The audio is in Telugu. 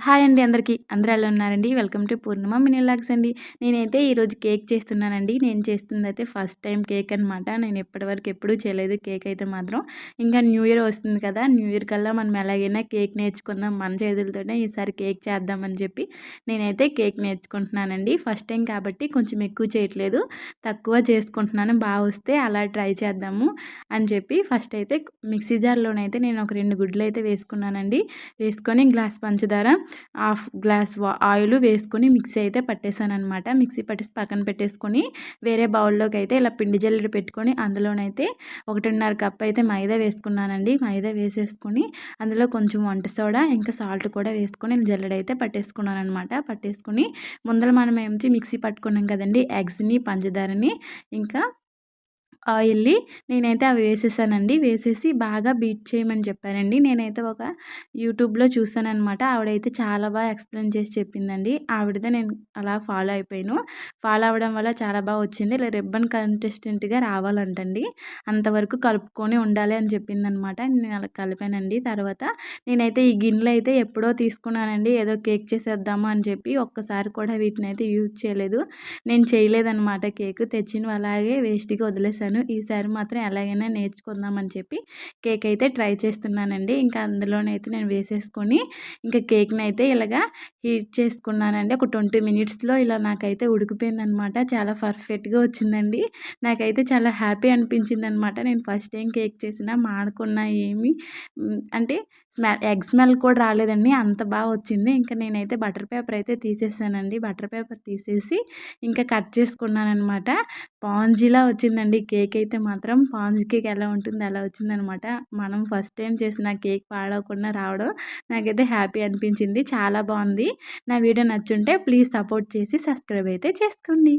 హాయ్ అండి అందరికీ. అందరూ ఎలా ఉన్నారండి? వెల్కమ్ టు పూర్ణిమ మినిలాగ్స్ అండి. నేనైతే ఈరోజు కేక్ చేస్తున్నానండి. నేను చేస్తుంది అయితే ఫస్ట్ టైం కేక్ అనమాట నేను ఎప్పటివరకు ఎప్పుడూ చేయలేదు కేక్ అయితే మాత్రం. ఇంకా న్యూ ఇయర్ వస్తుంది కదా న్యూ ఇయర్ కల్లా మనం ఎలాగైనా కేక్ నేర్చుకుందాం మన చేతులతోనే ఈసారి కేక్ చేద్దామని చెప్పి నేనైతే కేక్ నేర్చుకుంటున్నానండి. ఫస్ట్ టైం కాబట్టి కొంచెం ఎక్కువ చేయట్లేదు. తక్కువ చేసుకుంటున్నాను. బాగా వస్తే అలా ట్రై చేద్దాము అని చెప్పి ఫస్ట్ అయితే మిక్సీ జార్లోనైతే నేను ఒక రెండు గుడ్లు అయితే వేసుకున్నానండి. వేసుకొని గ్లాస్ పంచదార హాఫ్ గ్లాస్ ఆయిల్ వేసుకొని మిక్సీ అయితే పట్టేశాను అనమాట మిక్సీ పట్టేసి పక్కన పెట్టేసుకొని వేరే బౌల్లోకి అయితే ఇలా పిండి జల్లెడ పెట్టుకొని అందులోనైతే ఒకటిన్నర కప్ అయితే మైదా వేసుకున్నానండి. మైదా వేసేసుకొని అందులో కొంచెం వంట సోడా ఇంకా సాల్ట్ కూడా వేసుకొని జల్లెడ అయితే పట్టేసుకున్నాను అనమాట పట్టేసుకొని ముందర మనం ఏమిచి మిక్సీ పట్టుకున్నాం కదండి ఎగ్స్ని పంచదారని ఇంకా ఆయిల్ని నేనైతే అవి వేసేసానండి. వేసేసి బాగా బీట్ చేయమని చెప్పారండి నేనైతే ఒక యూట్యూబ్లో చూసానమాట ఆవిడైతే చాలా బాగా ఎక్స్ప్లెయిన్ చేసి చెప్పిందండి. ఆవిడదే నేను అలా ఫాలో అయిపోయాను. ఫాలో అవ్వడం వల్ల చాలా బాగా వచ్చింది. ఇలా రిబ్బన్ కంటెస్టెంట్గా రావాలంటండి. అంతవరకు కలుపుకొని ఉండాలి అని చెప్పిందనమాట నేను అలా కలిపానండి. తర్వాత నేనైతే ఈ గిన్నెలు అయితే ఎప్పుడో తీసుకున్నానండి. ఏదో కేక్ చేసేద్దాము అని చెప్పి ఒక్కసారి కూడా వీటిని అయితే యూజ్ చేయలేదు. నేను చేయలేదన్నమాట కేక్. తెచ్చిన అలాగే వేస్ట్గా వదిలేసాను చేశాను. ఈసారి మాత్రం ఎలాగైనా నేర్చుకుందామని చెప్పి కేక్ అయితే ట్రై చేస్తున్నానండి. ఇంకా అందులోనైతే నేను వేసేసుకొని ఇంకా కేక్ని అయితే ఇలాగా హీట్ చేసుకున్నానండి. ఒక ట్వంటీ మినిట్స్లో ఇలా నాకైతే ఉడికిపోయిందనమాట. చాలా పర్ఫెక్ట్గా వచ్చిందండి. నాకైతే చాలా హ్యాపీ అనిపించింది అనమాట నేను ఫస్ట్ టైం కేక్ చేసిన మాడుకున్నా ఏమి అంటే స్మెల్ ఎగ్ స్మెల్ కూడా రాలేదండి. అంత బాగా వచ్చింది. ఇంకా నేనైతే బటర్ పేపర్ అయితే తీసేసానండి. బటర్ పేపర్ తీసేసి ఇంకా కట్ చేసుకున్నాను అనమాట పాంజీలా వచ్చిందండి కేక్ అయితే మాత్రం పాంజ్ కేక్ ఎలా ఉంటుంది అలా వచ్చిందనమాట. మనం ఫస్ట్ టైం చేసిన కేక్ పాడవకుండా రావడం నాకైతే హ్యాపీ అనిపించింది. చాలా బాగుంది. నా వీడియో నచ్చుంటే ప్లీజ్ సపోర్ట్ చేసి సబ్స్క్రైబ్ అయితే చేసుకోండి.